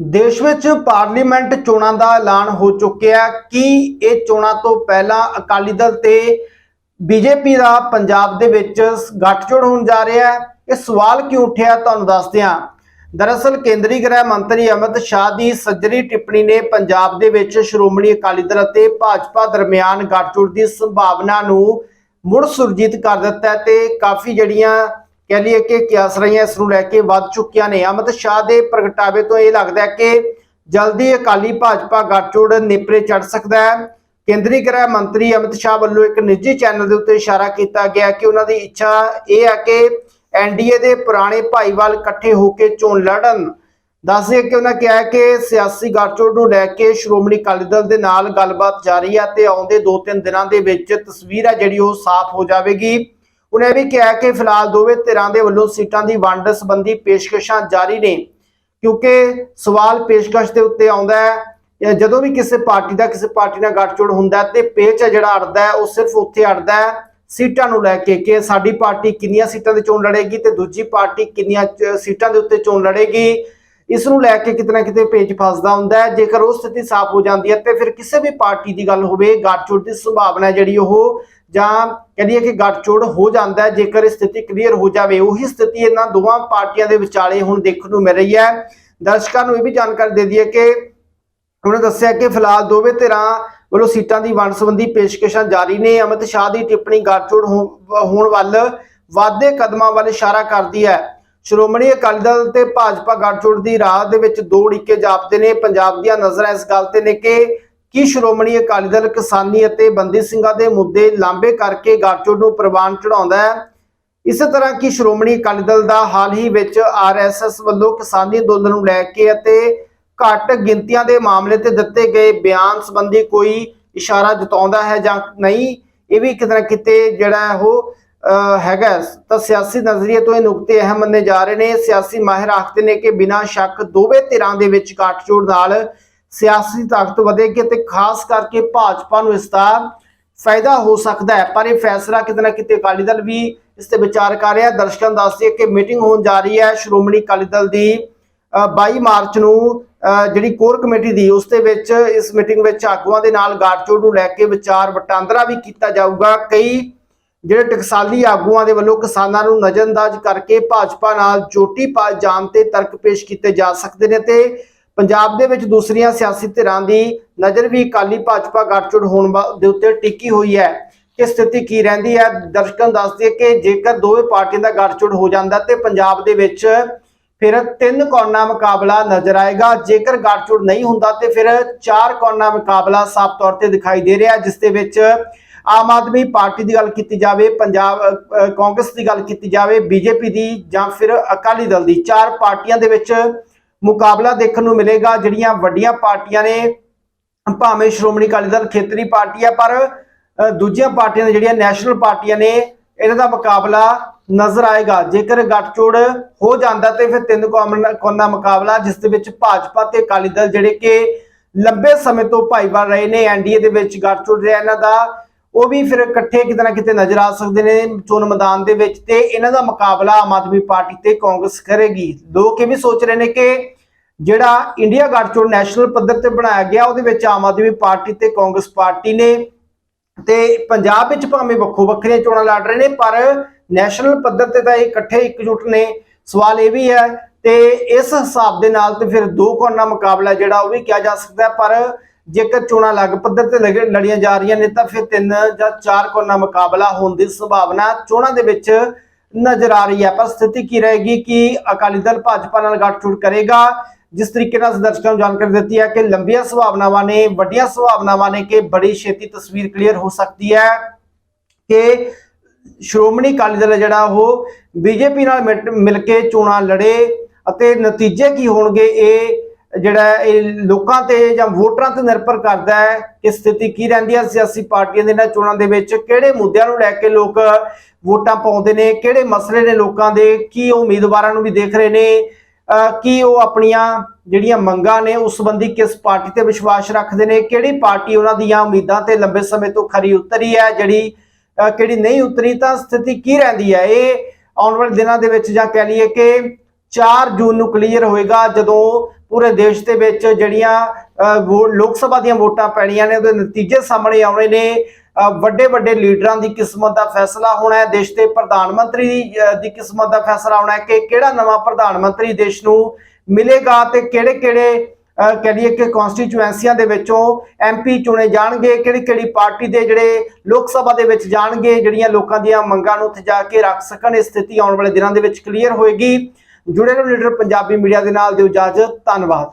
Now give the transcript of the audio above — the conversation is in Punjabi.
ਦੇਸ਼ ਵਿੱਚ ਪਾਰਲੀਮੈਂਟ ਚੋਣਾਂ ਦਾ ਐਲਾਨ ਹੋ ਚੁੱਕਿਆ ਕਿ ਇਹ ਚੋਣਾਂ ਤੋਂ ਪਹਿਲਾਂ ਅਕਾਲੀ ਦਲ ਤੇ ਬੀਜੇਪੀ ਦਾ ਪੰਜਾਬ ਦੇ ਵਿੱਚ ਗੱਠਜੋੜ ਹੋਣ ਜਾ ਰਿਹਾ ਹੈ? ਇਹ ਸਵਾਲ ਕਿਉਂ ਉੱਠਿਆ ਤੁਹਾਨੂੰ ਦੱਸਦੇ ਹਾਂ। ਦਰਅਸਲ ਕੇਂਦਰੀ ਗ੍ਰਹਿ ਮੰਤਰੀ ਅਮਿਤ ਸ਼ਾਹ ਦੀ ਸੱਜਰੀ ਟਿੱਪਣੀ ਨੇ ਪੰਜਾਬ ਦੇ ਵਿੱਚ ਸ਼੍ਰੋਮਣੀ ਅਕਾਲੀ ਦਲ ਅਤੇ ਭਾਜਪਾ ਦਰਮਿਆਨ ਗੱਠਜੋੜ ਦੀ ਸੰਭਾਵਨਾ ਨੂੰ ਮੁੜ ਸੁਰਜੀਤ ਕਰ ਦਿੱਤਾ ਹੈ ਤੇ ਕਾਫੀ ਜਿਹੜੀਆਂ ਕਹਿ ਲਈਏ ਕਿ ਕਿਆਸਰੀਆਂ ਇਸ ਨੂੰ ਲੈ ਕੇ ਵੱਧ ਚੁੱਕੀਆਂ ਨੇ। ਅਮਿਤ ਸ਼ਾਹ ਦੇ ਪ੍ਰਗਟਾਵੇ ਤੋਂ ਇਹ ਲੱਗਦਾ ਹੈ ਕਿ ਜਲਦੀ ਅਕਾਲੀ ਭਾਜਪਾ ਗੱਠਜੋੜ ਨੇਪਰੇ ਚੜ ਸਕਦਾ ਹੈ। ਕੇਂਦਰੀ ਗ੍ਰਹਿ ਮੰਤਰੀ ਅਮਿਤ ਸ਼ਾਹ ਵੱਲੋਂ ਇੱਕ ਨਿੱਜੀ ਚੈਨਲ ਦੇ ਉੱਤੇ ਇਸ਼ਾਰਾ ਕੀਤਾ ਗਿਆ ਕਿ ਉਹਨਾਂ ਦੀ ਇੱਛਾ ਇਹ ਹੈ ਕਿ ਐਨਡੀਏ ਦੇ ਪੁਰਾਣੇ ਭਾਈਵਾਲ ਇਕੱਠੇ ਹੋ ਕੇ ਚੋਣ ਲੜਨ। ਦੱਸਦੇ ਕਿ ਉਹਨਾਂ ਕਿਹਾ ਕਿ ਸਿਆਸੀ ਗੱਠਜੋੜ ਨੂੰ ਲੈ ਕੇ ਸ਼੍ਰੋਮਣੀ ਅਕਾਲੀ ਦਲ ਦੇ ਨਾਲ ਗੱਲਬਾਤ ਜਾਰੀ ਹੈ ਤੇ ਆਉਂਦੇ 2-3 ਦਿਨਾਂ ਦੇ ਵਿੱਚ ਤਸਵੀਰ ਹੈ ਜਿਹੜੀ ਉਹ ਸਾਫ਼ ਹੋ ਜਾਵੇਗੀ। ਉਹਨੇ ਵੀ ਕਿਹਾ ਕਿ ਫਿਲਹਾਲ ਦੋਵੇਂ ਧਿਰਾਂ ਦੇ ਵੱਲੋਂ ਸੀਟਾਂ ਦੀ ਵੰਡ ਸੰਬੰਧੀ ਪੇਸ਼ਕਸ਼ਾਂ ਜਾਰੀ ਨੇ, ਕਿਉਂਕਿ ਸਵਾਲ ਪੇਸ਼ਕਸ਼ ਦੇ ਉੱਤੇ ਆਉਂਦਾ ਹੈ ਜਦੋਂ ਵੀ ਕਿਸੇ ਪਾਰਟੀ ਦਾ ਕਿਸੇ ਪਾਰਟੀ ਨਾਲ ਗੱਠਜੋੜ ਹੁੰਦਾ ਤੇ ਪੇਚ ਹੈ ਜਿਹੜਾ ਅੜਦਾ ਹੈ, ਉਹ ਸਿਰਫ ਉੱਥੇ ਅੜਦਾ ਹੈ, ਸੀਟਾਂ ਨੂੰ ਲੈ ਕੇ ਕਿ ਸਾਡੀ ਪਾਰਟੀ ਕਿੰਨੀਆਂ ਸੀਟਾਂ ਤੇ ਚੋਣ ਲੜੇਗੀ ਤੇ ਦੂਜੀ ਪਾਰਟੀ ਕਿੰਨੀਆਂ ਸੀਟਾਂ ਦੇ ਉੱਤੇ ਚੋਣ ਲੜੇਗੀ। ਇਸ ਨੂੰ ਲੈ ਕੇ ਕਿਤੇ ਨਾ ਕਿਤੇ ਪੇਚ ਫਸਦਾ ਹੁੰਦਾ ਹੈ, ਜੇਕਰ ਉਹ ਸਥਿਤੀ ਸਾਫ਼ ਹੋ ਜਾਂਦੀ ਹੈ ਤੇ ਫਿਰ ਕਿਸੇ ਵੀ ਪਾਰਟੀ ਦੀ ਗੱਲ ਹੋਵੇ, ਗੱਠਜੋੜ ਦੀ ਸੰਭਾਵਨਾ ਜਿਹੜੀ ਉਹ ਜਾਂ ਕਹਿੰਦੀ ਹੈ ਕਿ ਗੱਠਜੋੜ ਹੋ ਜਾਂਦਾ ਹੈ, ਜੇਕਰ ਸਥਿਤੀ ਕਲੀਅਰ ਹੋ ਜਾਵੇ, ਉਹੀ ਸਥਿਤੀ ਇਹਨਾਂ ਦੋਵਾਂ ਪਾਰਟੀਆਂ ਦੇ ਵਿਚਾਲੇ ਹੁਣ ਦੇਖਣ ਨੂੰ ਮਿਲ ਰਹੀ ਹੈ। ਦਰਸ਼ਕਾਂ ਨੂੰ ਇਹ ਵੀ ਜਾਣਕਾਰੀ ਦੇ ਦਈਏ ਕਿ ਉਹਨੇ ਦੱਸਿਆ ਕਿ ਫਿਲਹਾਲ ਦੋਵੇਂ ਧਿਰਾਂ ਵੱਲੋਂ ਸੀਟਾਂ ਦੀ ਵੰਡ ਸੰਬੰਧੀ ਪੇਸ਼ਕਸ਼ਾਂ ਜਾਰੀ ਨੇ। ਅਮਿਤ ਸ਼ਾਹ ਦੀ ਟਿੱਪਣੀ ਗੱਠਜੋੜ ਹੋ- ਹੋਣ ਵੱਲ ਵਾਧੇ ਕਦਮਾਂ ਵੱਲ ਇਸ਼ਾਰਾ ਕਰਦੀ ਹੈ। ਸ਼੍ਰੋਮਣੀ ਅਕਾਲੀ ਦਲ ਤੇ ਭਾਜਪਾ ਗੱਠਜੋੜ ਦੀ ਰਾਹ ਦੇ ਵਿੱਚ ਦੋ ਢਿੱਕੇ ਜਾਪਦੇ ਨੇ। ਪੰਜਾਬ ਦੀਆਂ ਨਜ਼ਰਾਂ ਇਸ ਗੱਲ ਤੇ ਨੇ ਕਿ ਕਿ ਸ਼੍ਰੋਮਣੀ ਅਕਾਲੀ ਦਲ ਕਿਸਾਨੀ ਅਤੇ ਬੰਦੀ ਸਿੰਘਾਂ ਦੇ ਮੁੱਦੇ ਲਾਂਬੇ ਕਰਕੇ ਗੱਠਜੋੜ ਨੂੰ ਪ੍ਰਵਾਨ ਚੜਾਉਂਦਾ ਹੈ? ਇਸੇ ਤਰ੍ਹਾਂ ਕਿ ਸ਼੍ਰੋਮਣੀ ਅਕਾਲੀ ਦਲ ਦਾ ਹਾਲ ਹੀ ਵਿੱਚ ਆਰਐਸਐਸ ਵੱਲੋਂ ਕਿਸਾਨੀ ਅੰਦੋਲਨ ਨੂੰ ਲੈ ਕੇ ਅਤੇ ਘੱਟ ਗਿਣਤੀਆਂ ਦੇ ਮਾਮਲੇ ਤੇ ਦਿੱਤੇ ਗਏ ਬਿਆਨ ਸੰਬੰਧੀ ਕੋਈ ਇਸ਼ਾਰਾ ਜਤਾਉਂਦਾ ਹੈ ਜਾਂ ਨਹੀਂ ਇਹ ਵੀ ਕਿਤੇ ਨਾ ਕਿਤੇ ਜਿਹੜਾ ਹੈ ਉਹ ਅਹ, ਹੈਗਾ ਤਾਂ ਸਿਆਸੀ ਨਜ਼ਰੀਏ ਤੋਂ ਇਹ ਨੁਕਤੇ ਅਹਿਮ ਮੰਨੇ ਜਾ ਰਹੇ ਨੇ। ਸਿਆਸੀ ਮਾਹਿਰ ਆਖਦੇ ਨੇ ਕਿ ਬਿਨਾਂ ਸ਼ੱਕ ਦੋਵੇਂ ਧਿਰਾਂ ਦੇ ਵਿੱਚ ਗੱਠਜੋੜ ਨਾਲ ਸਿਆਸੀ ਤਾਕਤ ਵਧੇਗੀ ਤੇ ਖਾਸ ਕਰਕੇ ਭਾਜਪਾ ਨੂੰ ਇਸ ਦਾ ਫਾਇਦਾ ਹੋ ਸਕਦਾ ਹੈ। ਪਰ ਇਹ ਫੈਸਲਾ ਕਿਤੇ ਨਾ ਕਿਤੇ ਅਕਾਲੀ ਦਲ ਵੀ ਇਸ ਤੇ ਵਿਚਾਰ ਕਰ ਰਿਹਾ ਦਰਸ਼ਕਾਂ ਨੂੰ ਦੱਸਦੇ ਕਿ ਮੀਟਿੰਗ ਹੋਣ ਜਾ ਰਹੀ ਹੈ। ਸ਼੍ਰੋਮਣੀ ਅਕਾਲੀ ਦਲ ਦੀ ਅ, 22 ਮਾਰਚ ਨੂੰ ਜਿਹੜੀ ਕੋਰ ਕਮੇਟੀ ਦੀ ਉਸ ਦੇ ਵਿੱਚ ਇਸ ਮੀਟਿੰਗ ਵਿੱਚ ਆਗੂਆਂ ਦੇ ਨਾਲ ਗਾਠਜੋੜ ਨੂੰ ਲੈ ਕੇ ਵਿਚਾਰ ਵਟਾਂਦਰਾ ਵੀ ਕੀਤਾ ਜਾਊਗਾ। ਕਈ ਜਿਹੜੇ ਟਕਸਾਲੀ ਆਗੂਆਂ ਦੇ ਵੱਲੋਂ ਕਿਸਾਨਾਂ ਨੂੰ ਨਜ਼ਰਅੰਦਾਜ਼ ਕਰਕੇ ਭਾਜਪਾ ਨਾਲ ਚੋਟੀ ਪਾ ਜਾਣ ਤੇ ਤਰਕ ਪੇਸ਼ ਕੀਤੇ ਜਾ ਸਕਦੇ ਨੇ ਤੇ ਪੰਜਾਬ ਦੇ ਵਿੱਚ ਦੂਸਰੀਆਂ ਸਿਆਸੀ ਧਿਰਾਂ ਦੀ ਨਜ਼ਰ ਵੀ ਅਕਾਲੀ ਭਾਜਪਾ ਗੱਠਜੋੜ ਹੋਣ ਵਾ- ਦੇ ਉੱਤੇ ਟਿੱਕੀ ਹੋਈ ਹੈ। ਕਿ ਸਥਿਤੀ ਕੀ ਰਹਿੰਦੀ ਹੈ? ਦਰਸ਼ਕਾਂ ਨੂੰ ਦੱਸ ਦਈਏ ਕਿ ਜੇਕਰ ਦੋਵੇਂ ਪਾਰਟੀਆਂ ਦਾ ਗੱਠਜੋੜ ਹੋ ਜਾਂਦਾ ਤੇ ਪੰਜਾਬ ਦੇ ਵਿੱਚ ਫਿਰ ਤਿੰਨ ਕੋਨਾ ਮੁਕਾਬਲਾ ਨਜ਼ਰ ਆਏਗਾ। ਜੇਕਰ ਗੱਠਜੋੜ ਨਹੀਂ ਹੁੰਦਾ ਤੇ ਫਿਰ ਚਾਰ ਕੋਨਾ ਮੁਕਾਬਲਾ ਸਾਫ਼ ਤੌਰ ਤੇ ਦਿਖਾਈ ਦੇ ਰਿਹਾ ਜਿਸ ਦੇ ਵਿੱਚ ਆਮ ਆਦਮੀ ਪਾਰਟੀ ਦੀ ਗੱਲ ਕੀਤੀ ਜਾਵੇ, ਪੰਜਾਬ ਕਾਂਗਰਸ ਦੀ ਗੱਲ ਕੀਤੀ ਜਾਵੇ, ਬੀਜੇਪੀ ਦੀ ਜਾਂ ਫਿਰ ਅਕਾਲੀ ਦਲ ਦੀ। ਚਾਰ ਪਾਰਟੀਆਂ ਦੇ ਵਿੱਚ ਮੁਕਾਬਲਾ ਦੇਖਣ ਨੂੰ ਮਿਲੇਗਾ। ਜਿਹੜੀਆਂ ਵੱਡੀਆਂ ਪਾਰਟੀਆਂ ਨੇ, ਭਾਵੇਂ ਸ਼੍ਰੋਮਣੀ ਅਕਾਲੀ ਦਲ ਖੇਤਰੀ ਪਾਰਟੀ ਹੈ, ਪਰ ਦੂਜੀਆਂ ਪਾਰਟੀਆਂ ਨੇ ਜਿਹੜੀਆਂ ਨੈਸ਼ਨਲ ਪਾਰਟੀਆਂ ਨੇ, ਇਹਨਾਂ ਦਾ ਮੁਕਾਬਲਾ ਨਜ਼ਰ ਆਏਗਾ। ਜੇਕਰ ਗੱਠਜੋੜ ਹੋ ਜਾਂਦਾ ਤੇ ਫਿਰ ਤਿੰਨ ਕੋਮਨ- ਕੋਨਾ ਮੁਕਾਬਲਾ, ਜਿਸ ਦੇ ਵਿੱਚ ਭਾਜਪਾ ਤੇ ਅਕਾਲੀ ਦਲ ਜਿਹੜੇ ਕਿ ਲੰਬੇ ਸਮੇਂ ਤੋਂ ਭਾਈਵਾਲ ਰਹੇ ਨੇ ਐਨਡੀਏ ਦੇ ਵਿੱਚ ਗੱਠਜੋੜ ਰਿਹਾ ਇਹਨਾਂ ਦਾ, ਉਹ ਵੀ ਫਿਰ ਇਕੱਠੇ ਕਿਤੇ ਨਾ ਕਿਤੇ ਨਜ਼ਰ ਆ ਸਕਦੇ ਨੇ ਚੋਣ ਮੈਦਾਨ ਦੇ ਵਿੱਚ ਤੇ ਇਹਨਾਂ ਦਾ ਮੁਕਾਬਲਾ ਆਮ ਆਦਮੀ ਪਾਰਟੀ ਤੇ ਕਾਂਗਰਸ ਕਰੇਗੀ। ਲੋਕ ਇਹ ਵੀ ਸੋਚ ਰਹੇ ਨੇ ਕਿ ਜਿਹੜਾ ਇੰਡੀਆ ਗੱਠਜੋੜ ਨੈਸ਼ਨਲ ਪੱਧਰ ਤੇ ਬਣਾਇਆ ਗਿਆ, ਉਹਦੇ ਵਿੱਚ ਆਮ ਆਦਮੀ ਪਾਰਟੀ ਤੇ ਕਾਂਗਰਸ ਪਾਰਟੀ ਨੇ ਤੇ ਪੰਜਾਬ ਵਿੱਚ ਭਾਵੇਂ ਵੱਖੋ ਵੱਖਰੀਆਂ ਚੋਣਾਂ ਲੜ ਰਹੇ ਨੇ, ਪਰ ਨੈਸ਼ਨਲ ਪੱਧਰ ਤੇ ਤਾਂ ਇਹ ਇਕੱਠੇ ਇਕਜੁੱਟ ਨੇ। ਸਵਾਲ ਇਹ ਵੀ ਹੈ ਤੇ ਇਸ ਹਿਸਾਬ ਦੇ ਨਾਲ ਤੇ ਫਿਰ ਦੋ ਕੋਨਾ ਮੁਕਾਬਲਾ ਜਿਹੜਾ ਉਹ ਵੀ ਕਿਹਾ ਜਾ ਸਕਦਾ ਪਰ ਜੇਕਰ ਚੋਣਾਂ ਅਲੱਗ ਪੱਧਰ ਤੇ ਲਗ- ਲੜੀਆਂ ਜਾ ਰਹੀਆਂ ਨੇ, ਤਾਂ ਫਿਰ ਤਿੰਨ ਜਾਂ ਚਾਰ ਕੋਨਾ ਮੁਕਾਬਲਾ ਹੋਣ ਦੀ ਸੰਭਾਵਨਾ ਚੋਣਾਂ ਦੇ ਵਿੱਚ ਨਜ਼ਰ ਆ ਰਹੀ ਹੈ। ਪਰ ਸਥਿਤੀ ਕੀ ਰਹੇਗੀ ਕਿ ਅਕਾਲੀ ਦਲ ਭਾਜਪਾ ਨਾਲ ਗੱਠਜੋੜ ਕਰੇਗਾ ਜਿਸ ਤਰੀਕੇ ਨਾਲ ਦਰਸ਼ਕਾਂ ਨੂੰ ਜਾਣਕਾਰੀ ਦਿੱਤੀ ਹੈ ਕਿ ਲੰਬੀਆਂ ਸੰਭਾਵਨਾਵਾਂ ਨੇ, ਵੱਡੀਆਂ ਸੰਭਾਵਨਾਵਾਂ ਨੇ ਕਿ ਬੜੀ ਛੇਤੀ ਤਸਵੀਰ ਕਲੀਅਰ ਹੋ ਸਕਦੀ ਹੈ ਕਿ ਸ਼੍ਰੋਮਣੀ ਅਕਾਲੀ ਦਲ ਹੈ ਜਿਹੜਾ ਉਹ ਬੀਜੇਪੀ ਨਾਲ ਮਿਲ ਕੇ ਚੋਣਾਂ ਲੜੇ ਅਤੇ ਨਤੀਜੇ ਕੀ ਹੋਣਗੇ ਇਹ ਜਿਹੜਾ ਇਹ ਲੋਕਾਂ ਤੇ ਜਾਂ ਵੋਟਰਾਂ ਤੇ ਨਿਰਭਰ ਕਰਦਾ ਹੈ ਕਿ ਸਥਿਤੀ ਕੀ ਰਹਿੰਦੀ ਹੈ ਸਿਆਸੀ ਪਾਰਟੀਆਂ ਦੇ ਨਾਲ ਚੋਣਾਂ ਦੇ ਵਿੱਚ ਕਿਹੜੇ ਮੁੱਦਿਆਂ ਨੂੰ ਲੈ ਕੇ ਲੋਕ ਵੋਟਾਂ ਪਾਉਂਦੇ ਨੇ, ਕਿਹੜੇ ਮਸਲੇ ਨੇ ਲੋਕਾਂ ਦੇ, ਕੀ ਉਮੀਦਵਾਰਾਂ ਨੂੰ ਵੀ ਦੇਖ ਰਹੇ ਨੇ ਕੀ ਉਹ ਆਪਣੀਆਂ ਜਿਹੜੀਆਂ ਮੰਗਾਂ ਨੇ ਉਸ ਸੰਬੰਧੀ ਕਿਸ ਪਾਰਟੀ ਤੇ ਵਿਸ਼ਵਾਸ ਰੱਖਦੇ ਨੇ? ਕਿਹੜੀ ਪਾਰਟੀ ਉਹਨਾਂ ਦੀਆਂ ਉਮੀਦਾਂ ਤੇ ਲੰਬੇ ਸਮੇਂ ਤੋਂ ਖਰੀ ਉਤਰੀ ਹੈ, ਜਿਹੜੀ ਕਿਹੜੀ ਨਹੀਂ ਉਤਰੀ, ਤਾਂ ਸਥਿਤੀ ਕੀ ਰਹਿੰਦੀ ਹੈ? ਇਹ ਆਉਣ ਵਾਲੇ ਦਿਨਾਂ ਦੇ ਵਿੱਚ ਜਾਂ ਕਹਿ ਲਈਏ ਕਿ 4 ਜੂਨ ਨੂੰ ਕਲੀਅਰ ਹੋਏਗਾ, ਜਦੋਂ ਪੂਰੇ ਦੇਸ਼ ਦੇ ਵਿੱਚ ਜਿਹੜੀਆਂ ਲੋਕ ਸਭਾ ਦੀਆਂ ਵੋਟਾਂ ਪੈਣੀਆਂ ਨੇ, ਉਹਦੇ ਨਤੀਜੇ ਸਾਹਮਣੇ ਆਉਣੇ ਨੇ। ਵੱਡੇ ਵੱਡੇ ਲੀਡਰਾਂ ਦੀ ਕਿਸਮਤ ਦਾ ਫੈਸਲਾ ਹੋਣਾ ਹੈ ਦੇਸ਼ ਦੇ ਪ੍ਰਧਾਨ ਮੰਤਰੀ ਦੀ, ਕਿਸਮਤ ਦਾ ਫੈਸਲਾ ਹੋਣਾ ਹੈ ਕਿ ਕਿਹੜਾ ਨਵਾਂ ਪ੍ਰਧਾਨ ਮੰਤਰੀ ਦੇਸ਼ ਨੂੰ ਮਿਲੇਗਾ ਤੇ ਕਿਹੜੇ ਕਿਹੜੇ ਕਹਿ ਲਈਏ ਕਿ ਕਨਸਟੀਚੁਐਂਸੀਆਂ ਦੇ ਵਿੱਚੋਂ ਐਮਪੀ ਚੁਣੇ ਜਾਣਗੇ ਕਿਹੜੀ ਕਿਹੜੀ ਪਾਰਟੀ ਦੇ ਜਿਹੜੇ ਲੋਕ ਸਭਾ ਦੇ ਵਿੱਚ ਜਾਣਗੇ ਜਿਹੜੀਆਂ ਲੋਕਾਂ ਦੀਆਂ ਮੰਗਾਂ ਨੂੰ ਉੱਥੇ ਜਾ ਕੇ ਰੱਖ ਸਕਣ ਇਹ ਸਥਿਤੀ ਆਉਣ ਵਾਲੇ ਦਿਨਾਂ ਦੇ ਵਿੱਚ ਕਲੀਅਰ ਹੋਏਗੀ। ਜੁੜੇ ਰਹੋ ਲੀਡਰ ਪੰਜਾਬੀ ਮੀਡੀਆ ਦੇ ਨਾਲ ਦਿਓ ਇਜਾਜ਼ਤ ਧੰਨਵਾਦ।